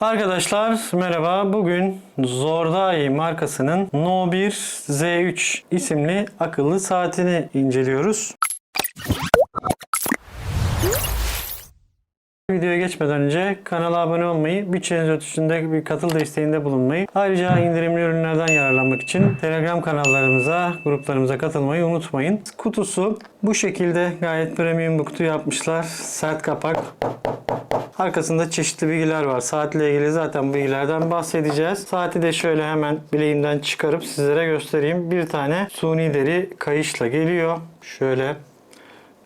Arkadaşlar merhaba. Bugün Zordai markasının No 1 Z3 isimli akıllı saatini inceliyoruz. Videoya geçmeden önce kanala abone olmayı, bütçeniz ölçüsünde bir katıl desteğinde bulunmayı, ayrıca indirimli ürünlerden yararlanmak için Telegram kanallarımıza, gruplarımıza katılmayı unutmayın. Kutusu bu şekilde gayet premium bir kutu yapmışlar. Sert kapak, Arkasında çeşitli bilgiler var. Saatle ilgili zaten bu bilgilerden bahsedeceğiz. Saati de şöyle hemen bileğimden çıkarıp sizlere göstereyim. Bir tane suni deri kayışla geliyor. Şöyle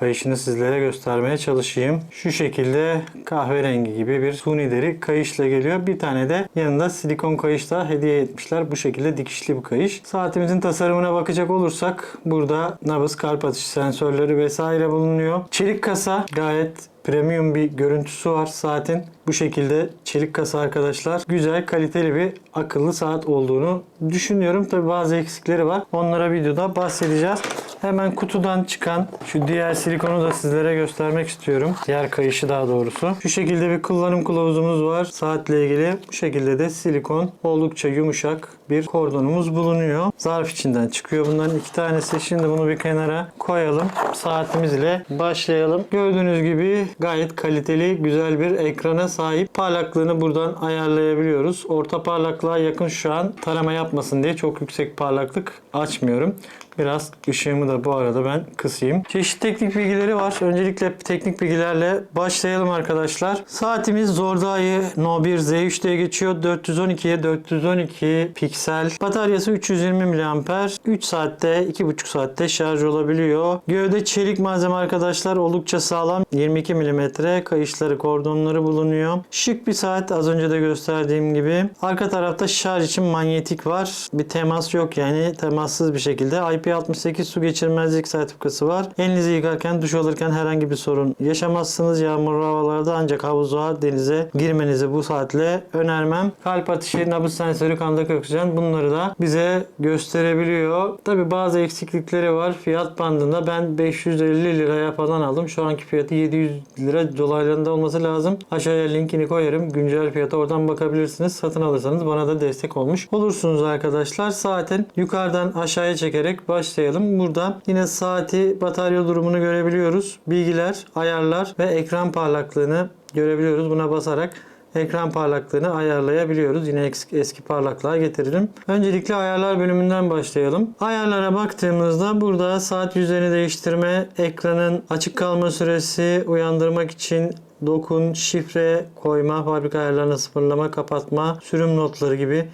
kayışını sizlere göstermeye çalışayım. Şu şekilde kahverengi gibi bir suni deri kayışla geliyor. Bir tane de yanında silikon kayış da hediye etmişler. Bu şekilde dikişli bir kayış. Saatimizin tasarımına bakacak olursak burada nabız, kalp atışı sensörleri vesaire bulunuyor. Çelik kasa gayet premium bir görüntüsü var saatin. Bu şekilde çelik kasa arkadaşlar. Güzel kaliteli bir akıllı saat olduğunu düşünüyorum. Tabi bazı eksikleri var. Onlara videoda bahsedeceğiz. Hemen kutudan çıkan şu diğer silikonu da sizlere göstermek istiyorum. Diğer kayışı daha doğrusu. Şu şekilde bir kullanım kılavuzumuz var. Saatle ilgili bu şekilde de silikon oldukça yumuşak bir kordonumuz bulunuyor. Zarf içinden çıkıyor bunların iki tanesi. Şimdi bunu bir kenara koyalım. Saatimiz ile başlayalım. Gördüğünüz gibi gayet kaliteli güzel bir ekrana sahip. Parlaklığını buradan ayarlayabiliyoruz. Orta parlaklığa yakın şu an tarama yapmasın diye çok yüksek parlaklık açmıyorum. Biraz ışığımı da bu arada ben kısayım. Çeşitli teknik bilgileri var. Öncelikle teknik bilgilerle başlayalım arkadaşlar. Saatimiz Zordai No 1 Z3 diye geçiyor. 412'ye 412 piksel. Bataryası 320 mAh. 3 saatte 2,5 saatte şarj olabiliyor. Gövde çelik malzeme arkadaşlar. Oldukça sağlam. 22 mm kayışları, kordonları bulunuyor. Şık bir saat az önce de gösterdiğim gibi. Arka tarafta şarj için manyetik var. Bir temas yok yani temassız bir şekilde. IP68 su geçirmezlik sertifikası var. Elinizi yıkarken, duş alırken herhangi bir sorun yaşamazsınız. Yağmurlu havalarda ancak havuza, denize girmenizi bu saatle önermem. Kalp atışı, nabız sensörü, kandaki oksijen bunları da bize gösterebiliyor. Tabi bazı eksiklikleri var. Fiyat bandında ben 550 liraya falan aldım. Şu anki fiyatı 700 lira dolaylarında olması lazım. Aşağıya linkini koyarım. Güncel fiyata oradan bakabilirsiniz. Satın alırsanız bana da destek olmuş olursunuz arkadaşlar. Saatin yukarıdan aşağıya çekerek başlayalım. Burada yine saati batarya durumunu görebiliyoruz. Bilgiler, ayarlar ve ekran parlaklığını görebiliyoruz. Buna basarak ekran parlaklığını ayarlayabiliyoruz. Yine eski, parlaklığa getiririm. Öncelikle ayarlar bölümünden başlayalım. Ayarlara baktığımızda burada saat yüzlerini değiştirme, ekranın açık kalma süresi uyandırmak için dokun, şifre koyma, fabrika ayarlarını sıfırlama, kapatma, sürüm notları gibi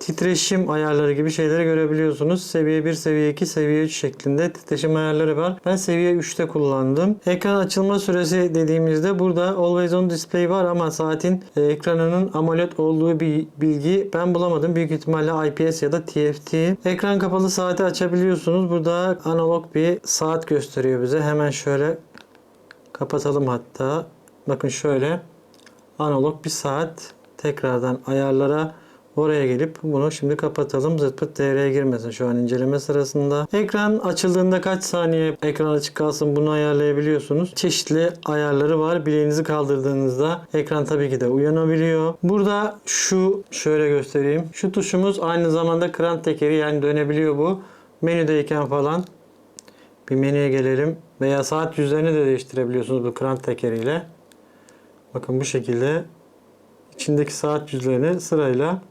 titreşim ayarları gibi şeyleri görebiliyorsunuz. Seviye 1, seviye 2, seviye 3 şeklinde titreşim ayarları var. Ben seviye 3'te kullandım. Ekran açılma süresi dediğimizde burada Always On Display var ama saatin e, ekranının AMOLED olduğu bir bilgi ben bulamadım. Büyük ihtimalle IPS ya da TFT. Ekran kapalı saati açabiliyorsunuz. Burada analog bir saat gösteriyor bize. Hemen şöyle kapatalım hatta. Bakın şöyle analog bir saat. Tekrardan ayarlara Oraya gelip bunu şimdi kapatalım. Zıt pıt devreye girmesin şu an inceleme sırasında. Ekran açıldığında kaç saniye ekran açık kalsın bunu ayarlayabiliyorsunuz. Çeşitli ayarları var. Bileğinizi kaldırdığınızda ekran tabii ki de uyanabiliyor. Burada şu şöyle göstereyim. Şu tuşumuz aynı zamanda kran tekeri yani dönebiliyor bu. Menüdeyken falan bir menüye gelelim. Veya saat yüzlerini de değiştirebiliyorsunuz bu kran tekeriyle. Bakın bu şekilde içindeki saat yüzlerini sırayla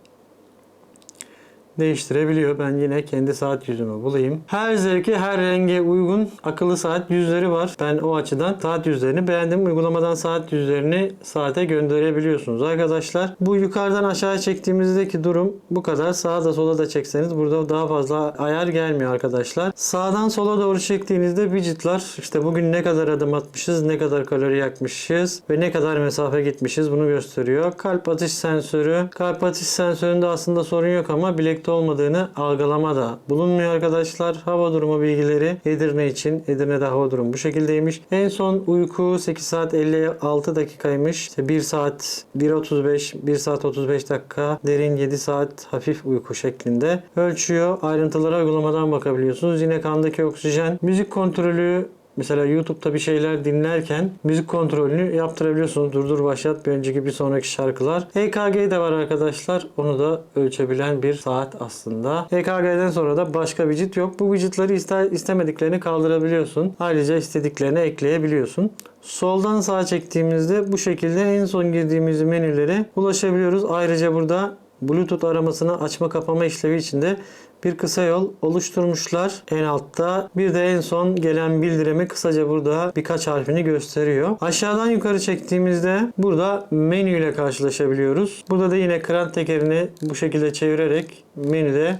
değiştirebiliyor. Ben yine kendi saat yüzümü bulayım. Her zevke, her renge uygun akıllı saat yüzleri var. Ben o açıdan saat yüzlerini beğendim. Uygulamadan saat yüzlerini saate gönderebiliyorsunuz arkadaşlar. Bu yukarıdan aşağı çektiğimizdeki durum bu kadar. Sağa da sola da çekseniz burada daha fazla ayar gelmiyor arkadaşlar. Sağdan sola doğru çektiğinizde widgetlar işte bugün ne kadar adım atmışız, ne kadar kalori yakmışız ve ne kadar mesafe gitmişiz bunu gösteriyor. Kalp atış sensörü. Kalp atış sensöründe aslında sorun yok ama bilekte olmadığını algılama da bulunmuyor arkadaşlar. Hava durumu bilgileri Edirne için. Edirne'de hava durumu bu şekildeymiş. En son uyku 8 saat 56 dakikaymış. İşte 1 saat 1.35 1 saat 35 dakika derin 7 saat hafif uyku şeklinde ölçüyor. Ayrıntılara uygulamadan bakabiliyorsunuz. Yine kandaki oksijen, müzik kontrolü mesela YouTube'da bir şeyler dinlerken müzik kontrolünü yaptırabiliyorsunuz. Durdur başlat bir önceki bir sonraki şarkılar. EKG de var arkadaşlar. Onu da ölçebilen bir saat aslında. EKG'den sonra da başka widget yok. Bu widgetleri iste, istemediklerini kaldırabiliyorsun. Ayrıca istediklerini ekleyebiliyorsun. Soldan sağa çektiğimizde bu şekilde en son girdiğimiz menülere ulaşabiliyoruz. Ayrıca burada Bluetooth aramasını açma kapama işlevi içinde bir kısa yol oluşturmuşlar en altta. Bir de en son gelen bildirimi kısaca burada birkaç harfini gösteriyor. Aşağıdan yukarı çektiğimizde burada menü ile karşılaşabiliyoruz. Burada da yine kran tekerini bu şekilde çevirerek menüde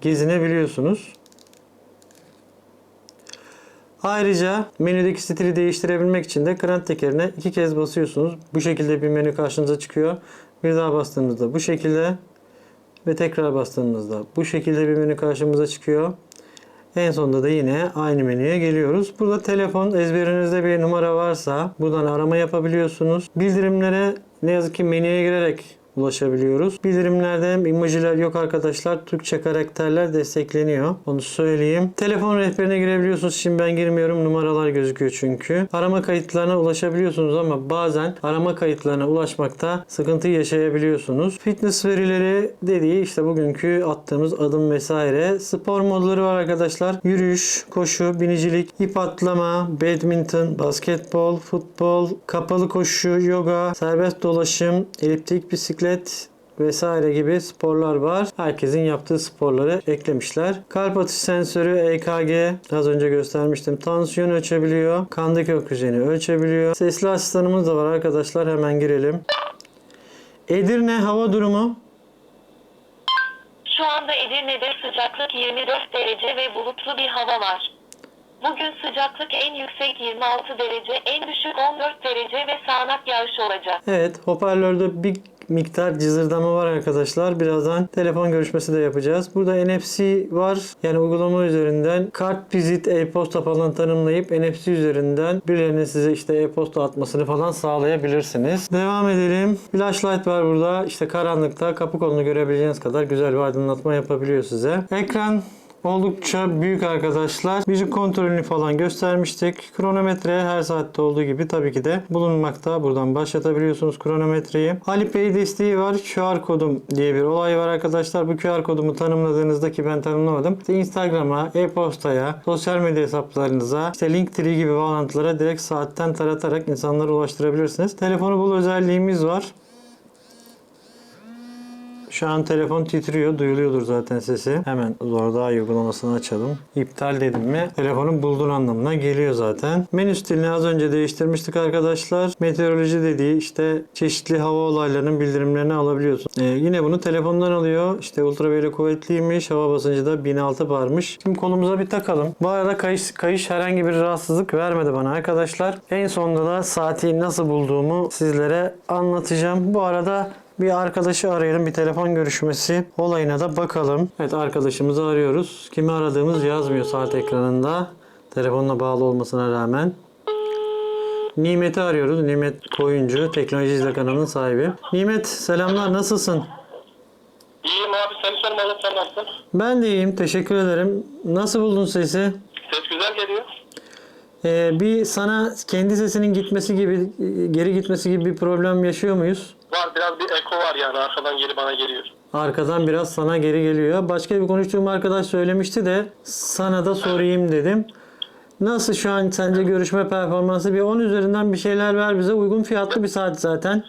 gezinebiliyorsunuz. Ayrıca menüdeki stili değiştirebilmek için de kran tekerine iki kez basıyorsunuz. Bu şekilde bir menü karşınıza çıkıyor. Bir daha bastığınızda bu şekilde ve tekrar bastığımızda bu şekilde bir menü karşımıza çıkıyor. En sonunda da yine aynı menüye geliyoruz. Burada telefon ezberinizde bir numara varsa buradan arama yapabiliyorsunuz. Bildirimlere ne yazık ki menüye girerek ulaşabiliyoruz. Bildirimlerde emojiler yok arkadaşlar. Türkçe karakterler destekleniyor. Onu söyleyeyim. Telefon rehberine girebiliyorsunuz. Şimdi ben girmiyorum. Numaralar gözüküyor çünkü. Arama kayıtlarına ulaşabiliyorsunuz ama bazen arama kayıtlarına ulaşmakta sıkıntı yaşayabiliyorsunuz. Fitness verileri dediği işte bugünkü attığımız adım vesaire. Spor modları var arkadaşlar. Yürüyüş, koşu, binicilik, ip atlama, badminton, basketbol, futbol, kapalı koşu, yoga, serbest dolaşım, eliptik bisiklet, vesaire gibi sporlar var. Herkesin yaptığı sporları eklemişler. Kalp atış sensörü EKG az önce göstermiştim. Tansiyon ölçebiliyor. Kandaki oksijeni ölçebiliyor. Sesli asistanımız da var arkadaşlar. Hemen girelim. Edirne hava durumu Şu anda Edirne'de sıcaklık 24 derece ve bulutlu bir hava var. Bugün sıcaklık en yüksek 26 derece, en düşük 14 derece ve sağanak yağış olacak. Evet, hoparlörde bir miktar cızırdama var arkadaşlar. Birazdan telefon görüşmesi de yapacağız. Burada NFC var. Yani uygulama üzerinden kart vizit e-posta falan tanımlayıp NFC üzerinden birilerinin size işte e-posta atmasını falan sağlayabilirsiniz. Devam edelim. Flashlight var burada. İşte karanlıkta kapı kolunu görebileceğiniz kadar güzel bir aydınlatma yapabiliyor size. Ekran Oldukça büyük arkadaşlar. Müzik kontrolünü falan göstermiştik. Kronometre her saatte olduğu gibi tabii ki de bulunmakta. Buradan başlatabiliyorsunuz kronometreyi. Alipay desteği var. QR kodum diye bir olay var arkadaşlar. Bu QR kodumu tanımladığınızda ki ben tanımlamadım. İşte Instagram'a, e-postaya, sosyal medya hesaplarınıza, işte Linktree gibi bağlantılara direkt saatten taratarak insanlara ulaştırabilirsiniz. Telefonu bul özelliğimiz var. Şu an telefon titriyor. Duyuluyordur zaten sesi. Hemen zor daha iyi uygulamasını açalım. İptal dedim mi telefonu buldun anlamına geliyor zaten. Menü stilini az önce değiştirmiştik arkadaşlar. Meteoroloji dediği işte çeşitli hava olaylarının bildirimlerini alabiliyorsun. Ee, yine bunu telefondan alıyor. İşte ultraviyole kuvvetliymiş. Hava basıncı da 1006 barmış. Şimdi kolumuza bir takalım. Bu arada kayış, kayış herhangi bir rahatsızlık vermedi bana arkadaşlar. En sonunda da saati nasıl bulduğumu sizlere anlatacağım. Bu arada bir arkadaşı arayalım. Bir telefon görüşmesi olayına da bakalım. Evet arkadaşımızı arıyoruz. Kimi aradığımız yazmıyor saat ekranında. Telefonla bağlı olmasına rağmen. Nimet'i arıyoruz. Nimet Koyuncu. Teknoloji İzle kanalının sahibi. Nimet selamlar nasılsın? İyiyim abi seni sormalı sen nasılsın? Ben de iyiyim. Teşekkür ederim. Nasıl buldun sesi? Ses güzel geliyor. Ee, bir sana kendi sesinin gitmesi gibi, geri gitmesi gibi bir problem yaşıyor muyuz? Var biraz bir eko var yani arkadan geri bana geliyor. Arkadan biraz sana geri geliyor. Başka bir konuştuğum arkadaş söylemişti de sana da sorayım dedim. Nasıl şu an sence görüşme performansı? Bir 10 üzerinden bir şeyler ver bize. Uygun fiyatlı bir saat zaten.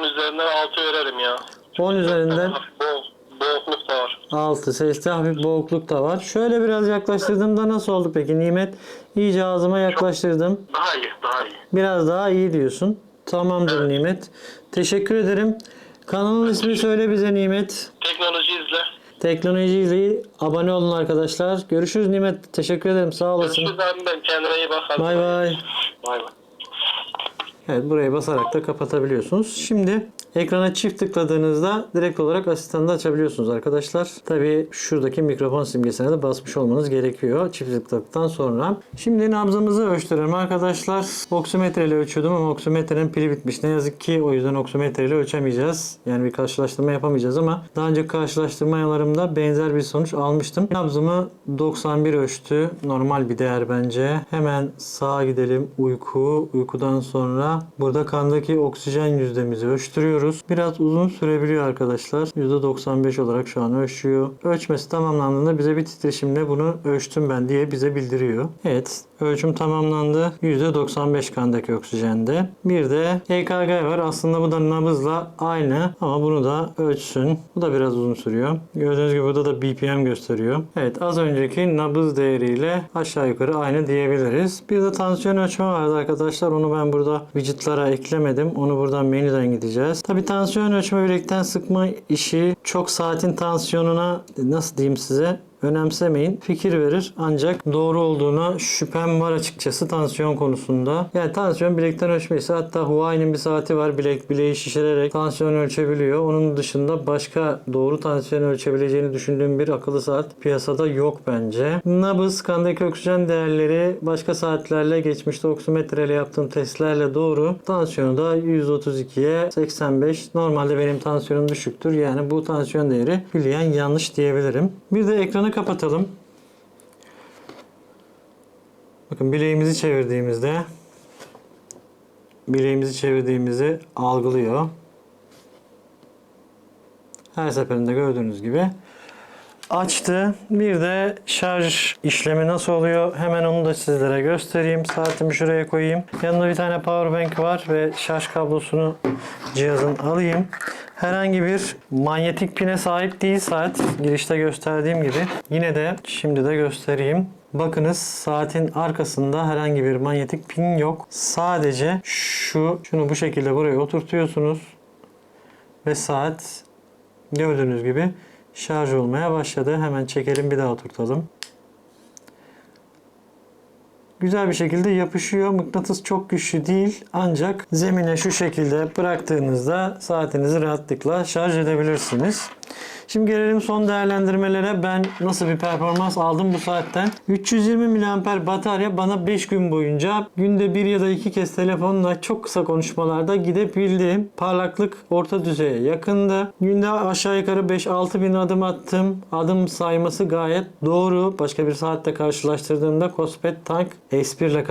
10 üzerinden 6 verelim ya. 10 üzerinden Boğ, boğukluk da var. 6. Seste hafif boğukluk da var. Şöyle biraz yaklaştırdığımda nasıl oldu peki Nimet? İyice ağzıma yaklaştırdım. Daha iyi daha iyi. Biraz daha iyi diyorsun. Tamamdır Nimet. Teşekkür ederim. Kanalın ismi söyle bize Nimet. Teknoloji izle. Teknoloji izleyi abone olun arkadaşlar. Görüşürüz Nimet. Teşekkür ederim. Sağ olasın. Görüşürüz abi ben kendine iyi bak. hadi. Bay bay. Bay bay. Evet buraya basarak da kapatabiliyorsunuz. Şimdi Ekrana çift tıkladığınızda direkt olarak asistanı açabiliyorsunuz arkadaşlar. Tabi şuradaki mikrofon simgesine de basmış olmanız gerekiyor çift tıkladıktan sonra. Şimdi nabzımızı ölçtürelim arkadaşlar. Oksimetre ile ölçüyordum ama oksimetrenin pili bitmiş. Ne yazık ki o yüzden oksimetre ile ölçemeyeceğiz. Yani bir karşılaştırma yapamayacağız ama daha önce karşılaştırmalarımda benzer bir sonuç almıştım. Nabzımı 91 ölçtü. Normal bir değer bence. Hemen sağa gidelim. Uyku. Uykudan sonra burada kandaki oksijen yüzdemizi ölçtürüyoruz. Biraz uzun sürebiliyor arkadaşlar. %95 olarak şu an ölçüyor. Ölçmesi tamamlandığında bize bir titreşimle bunu ölçtüm ben diye bize bildiriyor. Evet. Ölçüm tamamlandı. %95 kandaki oksijende. Bir de EKG var. Aslında bu da nabızla aynı ama bunu da ölçsün. Bu da biraz uzun sürüyor. Gördüğünüz gibi burada da BPM gösteriyor. Evet az önceki nabız değeriyle aşağı yukarı aynı diyebiliriz. Bir de tansiyon ölçme vardı arkadaşlar. Onu ben burada widgetlara eklemedim. Onu buradan menüden gideceğiz. Tabi tansiyon ölçme bilekten sıkma işi çok saatin tansiyonuna nasıl diyeyim size önemsemeyin. Fikir verir ancak doğru olduğuna şüphem var açıkçası tansiyon konusunda. Yani tansiyon bilekten ölçmeyse hatta Huawei'nin bir saati var bilek bileği şişirerek tansiyon ölçebiliyor. Onun dışında başka doğru tansiyon ölçebileceğini düşündüğüm bir akıllı saat piyasada yok bence. Nabız, kandaki oksijen değerleri başka saatlerle geçmişte oksimetreyle yaptığım testlerle doğru. Tansiyonu da 132'ye 85. Normalde benim tansiyonum düşüktür. Yani bu tansiyon değeri bileyen yanlış diyebilirim. Bir de kapatalım. Bakın bileğimizi çevirdiğimizde bileğimizi çevirdiğimizi algılıyor. Her seferinde gördüğünüz gibi açtı. Bir de şarj işlemi nasıl oluyor? Hemen onu da sizlere göstereyim. Saatimi şuraya koyayım. Yanında bir tane power bank var ve şarj kablosunu cihazın alayım. Herhangi bir manyetik pine sahip değil saat. Girişte gösterdiğim gibi. Yine de şimdi de göstereyim. Bakınız saatin arkasında herhangi bir manyetik pin yok. Sadece şu şunu bu şekilde buraya oturtuyorsunuz ve saat gördüğünüz gibi şarj olmaya başladı. Hemen çekelim bir daha oturtalım. Güzel bir şekilde yapışıyor. Mıknatıs çok güçlü değil. Ancak zemine şu şekilde bıraktığınızda saatinizi rahatlıkla şarj edebilirsiniz. Şimdi gelelim son değerlendirmelere. Ben nasıl bir performans aldım bu saatten? 320 mAh batarya bana 5 gün boyunca günde bir ya da iki kez telefonla çok kısa konuşmalarda gidebildim. Parlaklık orta düzeye yakındı. Günde aşağı yukarı 5-6 bin adım attım. Adım sayması gayet doğru. Başka bir saatte karşılaştırdığımda Cospet Tank S1 ile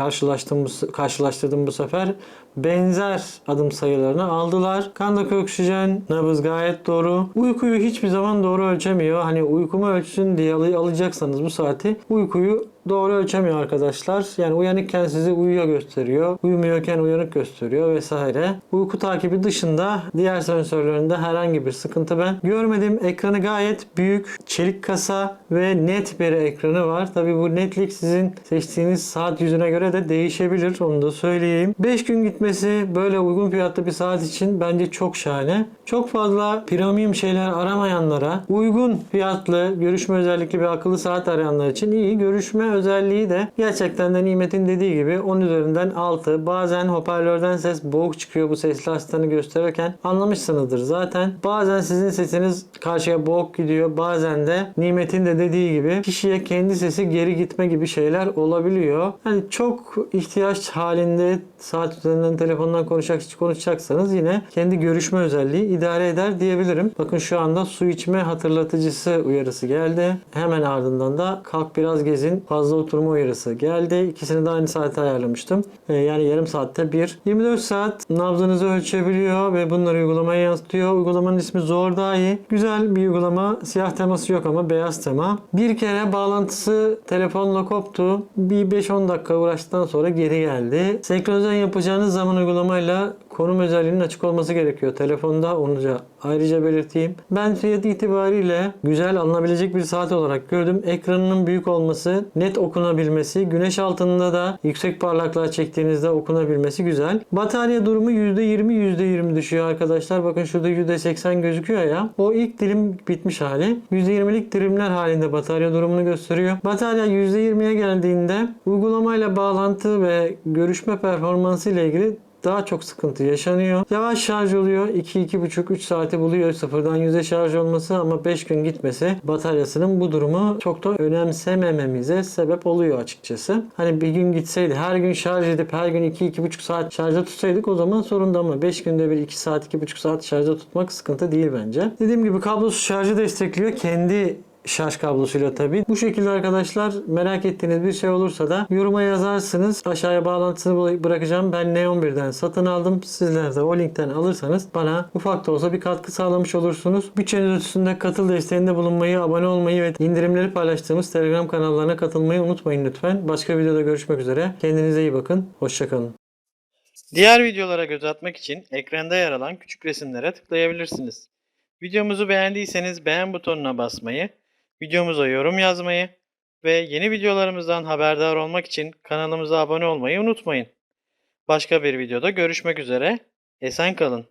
karşılaştırdım bu sefer. Benzer adım sayılarını aldılar. Kandaki oksijen, nabız gayet doğru. Uykuyu hiçbir zaman doğru ölçemiyor. Hani uykumu ölçsün diye al- alacaksanız bu saati uykuyu doğru ölçemiyor arkadaşlar. Yani uyanıkken sizi uyuyor gösteriyor. Uyumuyorken uyanık gösteriyor vesaire. Uyku takibi dışında diğer sensörlerinde herhangi bir sıkıntı ben görmedim. Ekranı gayet büyük. Çelik kasa ve net bir ekranı var. Tabi bu netlik sizin seçtiğiniz saat yüzüne göre de değişebilir. Onu da söyleyeyim. 5 gün gitmesi böyle uygun fiyatlı bir saat için bence çok şahane. Çok fazla premium şeyler aramayanlara uygun fiyatlı görüşme özellikli bir akıllı saat arayanlar için iyi. Görüşme özelliği de gerçekten de Nimet'in dediği gibi 10 üzerinden 6. Bazen hoparlörden ses boğuk çıkıyor bu sesli asistanı gösterirken anlamışsınızdır zaten. Bazen sizin sesiniz karşıya boğuk gidiyor. Bazen de Nimet'in de dediği gibi kişiye kendi sesi geri gitme gibi şeyler olabiliyor. Yani çok ihtiyaç halinde saat üzerinden telefondan konuşacak, konuşacaksanız yine kendi görüşme özelliği idare eder diyebilirim. Bakın şu anda su içme hatırlatıcısı uyarısı geldi. Hemen ardından da kalk biraz gezin fazla oturma uyarısı geldi. İkisini de aynı saate ayarlamıştım. Ee, yani yarım saatte bir. 24 saat nabzınızı ölçebiliyor ve bunları uygulamaya yansıtıyor. Uygulamanın ismi Zor Dahi. Güzel bir uygulama. Siyah teması yok ama beyaz tema. Bir kere bağlantısı telefonla koptu. Bir 5-10 dakika uğraştıktan sonra geri geldi. Senkronize yapacağınız zaman uygulamayla konum özelliğinin açık olması gerekiyor. Telefonda onu da ayrıca belirteyim. Ben fiyat itibariyle güzel alınabilecek bir saat olarak gördüm. Ekranının büyük olması, net okunabilmesi, güneş altında da yüksek parlaklığa çektiğinizde okunabilmesi güzel. Batarya durumu %20 %20 düşüyor arkadaşlar. Bakın şurada %80 gözüküyor ya. O ilk dilim bitmiş hali. %20'lik dilimler halinde batarya durumunu gösteriyor. Batarya %20'ye geldiğinde uygulamayla bağlantı ve görüşme performansı ile ilgili daha çok sıkıntı yaşanıyor. Yavaş şarj oluyor. 2-2,5-3 saati buluyor sıfırdan yüze şarj olması ama 5 gün gitmesi bataryasının bu durumu çok da önemsemememize sebep oluyor açıkçası. Hani bir gün gitseydi her gün şarj edip her gün 2-2,5 saat şarjda tutsaydık o zaman sorun da ama 5 günde bir 2 saat 2,5 saat şarjda tutmak sıkıntı değil bence. Dediğim gibi kablosuz şarjı destekliyor. Kendi şarj kablosuyla tabii. Bu şekilde arkadaşlar merak ettiğiniz bir şey olursa da yoruma yazarsınız. Aşağıya bağlantısını bı- bırakacağım. Ben Neon1'den satın aldım. Sizler de o linkten alırsanız bana ufak da olsa bir katkı sağlamış olursunuz. Bütçeniz ölçüsünde katıl desteğinde bulunmayı, abone olmayı ve indirimleri paylaştığımız Telegram kanallarına katılmayı unutmayın lütfen. Başka videoda görüşmek üzere. Kendinize iyi bakın. Hoşçakalın. Diğer videolara göz atmak için ekranda yer alan küçük resimlere tıklayabilirsiniz. Videomuzu beğendiyseniz beğen butonuna basmayı, videomuza yorum yazmayı ve yeni videolarımızdan haberdar olmak için kanalımıza abone olmayı unutmayın. Başka bir videoda görüşmek üzere. Esen kalın.